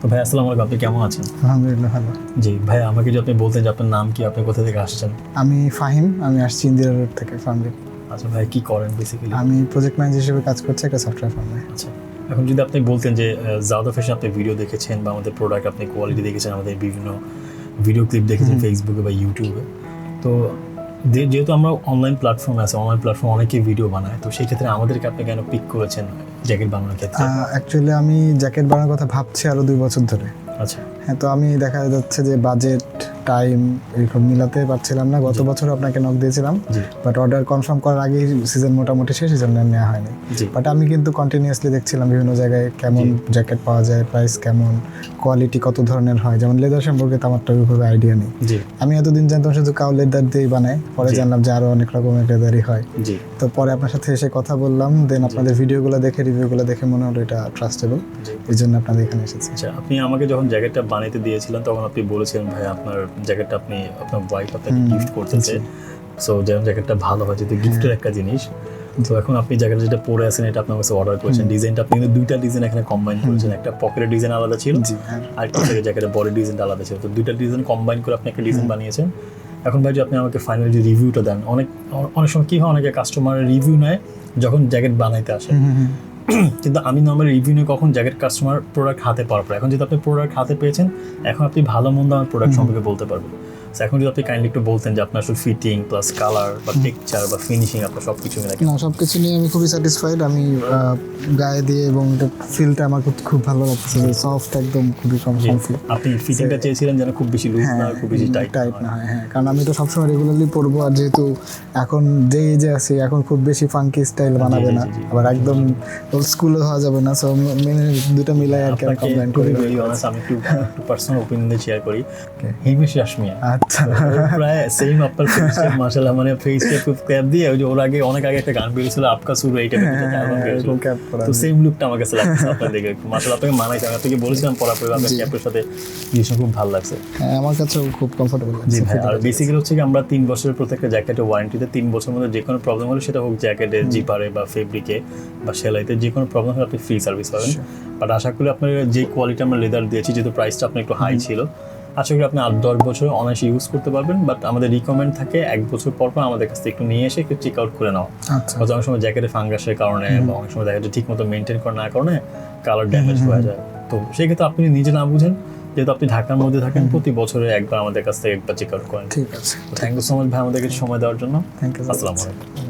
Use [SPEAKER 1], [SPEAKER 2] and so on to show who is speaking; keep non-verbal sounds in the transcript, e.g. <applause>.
[SPEAKER 1] তো ভাই আসসালামু আলাইকুম আপনি কেমন আছেন?
[SPEAKER 2] আলহামদুলিল্লাহ ভালো।
[SPEAKER 1] জি ভাই আমাকে যদি আপনি বলতেন যে আপনার নাম কি আপনি কোথা থেকে আসছেন?
[SPEAKER 2] আমি ফাহিম আমি আসছি ইন্দিরা রোড থেকে ফার্মে
[SPEAKER 1] আচ্ছা ভাই কি করেন বেসিক্যালি
[SPEAKER 2] আমি প্রজেক্ট ম্যানেজার হিসেবে কাজ করছি একটা সফটওয়্যার ফার্মে
[SPEAKER 1] আচ্ছা এখন যদি আপনি বলতেন যে জাউদা ফ্যাশন আপনি ভিডিও দেখেছেন বা আমাদের প্রোডাক্ট আপনি কোয়ালিটি দেখেছেন আমাদের বিভিন্ন ভিডিও ক্লিপ দেখেছেন ফেসবুকে বা ইউটিউবে তো যেহেতু আমরা অনলাইন প্ল্যাটফর্মে আছে অনলাইন প্ল্যাটফর্ম অনেকে ভিডিও বানায় তো সেই ক্ষেত্রে আমাদেরকে আপনি কেন পিক করেছেন জ্যাকেট বানানোর ক্ষেত্রে?
[SPEAKER 2] অ্যাকচুয়ালি আমি জ্যাকেট বানানোর কথা ভাবছি আরও দুই বছর ধরে।
[SPEAKER 1] আচ্ছা।
[SPEAKER 2] হ্যাঁ তো আমি দেখা যাচ্ছে যে বাজেট টাইম এরকম মিলাতে পারছিলাম না। গত বছর আপনাকে নক দিয়েছিলাম বাট অর্ডার কনফার্ম করার আগেই সিজন মোটামুটি শেষ সিজন নেওয়া হয়নি। বাট আমি কিন্তু কন্টিনিউয়াসলি দেখছিলাম বিভিন্ন জায়গায় কেমন জ্যাকেট পাওয়া যায় প্রাইস কেমন কোয়ালিটি কত ধরনের হয়। যেমন লেদার সম্পর্কে তো আমার তো ওইভাবে আইডিয়া নেই। আমি এতদিন জানতাম শুধু কাউ লেদার দিয়েই বানায় পরে জানলাম যে আরও অনেক রকমের লেদারই হয়। তো পরে আপনার সাথে এসে কথা বললাম দেন আপনাদের ভিডিওগুলো দেখে রিভিউগুলো দেখে মনে হলো এটা ট্রাস্টেবল এই জন্য আপনাদের এখানে এসেছি।
[SPEAKER 1] আচ্ছা আপনি আমাকে যখন জ্যাকেটটা বানাইতে দিয়েছিলেন তখন আপনি বলেছিলেন ভাই আপনার জ্যাকেটটা আপনি আপনার ওয়াইফ আপনাকে গিফট করতেছে সো যেমন জ্যাকেটটা ভালো হয় যেহেতু গিফটের একটা জিনিস তো এখন আপনি জ্যাকেট যেটা পরে আছেন এটা আপনার কাছে অর্ডার করেছেন। ডিজাইনটা আপনি কিন্তু দুইটা ডিজাইন এখানে কম্বাইন করেছেন। একটা পকেটের ডিজাইন আলাদা ছিল
[SPEAKER 2] হ্যাঁ।
[SPEAKER 1] আর একটা জ্যাকেটের বডি ডিজাইনটা আলাদা ছিল। তো দুইটা ডিজাইন কম্বাইন করে আপনি একটা ডিজাইন বানিয়েছেন। এখন ভাই যে আপনি আমাকে ফাইনালি যে রিভিউটা দেন অনেক অনেক সময় কি হয় অনেকে কাস্টমারের রিভিউ নেয় যখন জ্যাকেট বানাইতে আসে। <clears throat> কিন্তু আমি নর্মালি রিভিউ নিয়ে কখন জ্যাকেট কাস্টমার প্রোডাক্ট হাতে পাওয়ার পর এখন যদি আপনি প্রোডাক্ট হাতে পেয়েছেন এখন আপনি ভালো মন্দ আমার প্রোডাক্ট সম্পর্কে বলতে পারবেন। So এখন যদি আপনি কাইন্ডলি একটু বলতেন যে আপনার আসলে ফিটিং প্লাস কালার বা টেক্সচার বা ফিনিশিং আপনার সব কিছু মিলে
[SPEAKER 2] না সব কিছু নিয়ে আমি খুবই স্যাটিসফাইড আমি গায়ে দিয়ে এবং ফিলটা আমার খুব ভালো লাগছে সফট একদম খুবই কম কমফি
[SPEAKER 1] আপনি ফিটিংটা চেয়েছিলেন যেন খুব বেশি লুজ না খুব বেশি টাইট
[SPEAKER 2] টাইট না হয়। হ্যাঁ কারণ আমি তো সবসময় রেগুলারলি পরবো আর যেহেতু এখন যে এজে আছি এখন খুব বেশি ফাঙ্কি স্টাইল বানাবে না। আবার একদম স্কুলে হওয়া যাবে না সো মেনে দুটো মিলাই আর কি কমপ্লেন করি
[SPEAKER 1] আমি একটু একটু পার্সোনাল ওপিনিয়ন শেয়ার করি। হিমেশ রাশমিয়া।
[SPEAKER 2] আচ্ছা
[SPEAKER 1] প্রায় সেম আপনার মানে ফেস ক্যাপ দিয়ে ওই যে ওর আগে অনেক আগে একটা গান বেরিয়েছিল আপকা সুর এইটা অ্যালবাম বেরিয়েছিল
[SPEAKER 2] এরকম ক্যাপ করা
[SPEAKER 1] তো সেম লুকটা আমার কাছে লাগছে আপনার দেখে মাশাআল্লাহ আপনাকে মানাইছে আমি আপনাকে বলেছিলাম পড়া আপনার ক্যাপের সাথে জিনিসটা খুব ভালো লাগছে।
[SPEAKER 2] হ্যাঁ আমার কাছেও খুব কমফোর্টেবল
[SPEAKER 1] জি
[SPEAKER 2] লাগছে
[SPEAKER 1] ভাই আর বেসিক্যালি হচ্ছে কি আমরা তিন বছরের প্রত্যেকটা জ্যাকেটের ওয়ারেন্টিতে তিন বছরের মধ্যে যে কোনো প্রবলেম হলে সেটা হোক জ্যাকেটে জিপারে বা ফেব্রিকে বা সেলাইতে যে কোনো প্রবলেম হলে আপনি ফ্রি সার্ভিস পাবেন। বাট আশা করি আপনার যে কোয়ালিটি আমরা লেদার দিয়েছি যেহেতু প্রাইসটা আপনার একটু হাই ছিল আশা করি আপনি আট দশ বছর অনায়াসে ইউজ করতে পারবেন বাট আমাদের রিকমেন্ড থাকে এক বছর পর পর আমাদের কাছ থেকে একটু নিয়ে এসে একটু চেক আউট করে নেওয়া
[SPEAKER 2] আচ্ছা।
[SPEAKER 1] হয়তো অনেক সময় জ্যাকেটে ফাঙ্গাসের কারণে বা অনেক সময় দেখা যায় ঠিক মতো মেনটেন করার না কারণে কালার ড্যামেজ হয়ে যায়। তো সেক্ষেত্রে আপনি নিজে না বুঝেন যেহেতু আপনি ঢাকার মধ্যে থাকেন প্রতি বছরে একবার আমাদের কাছ থেকে একবার চেক আউট করেন।
[SPEAKER 2] ঠিক আছে।
[SPEAKER 1] থ্যাংক ইউ সো মাচ ভাই আমাদেরকে সময় দেওয়ার জন্য।
[SPEAKER 2] থ্যাংক ইউ
[SPEAKER 1] আসসালামু আলাইকুম।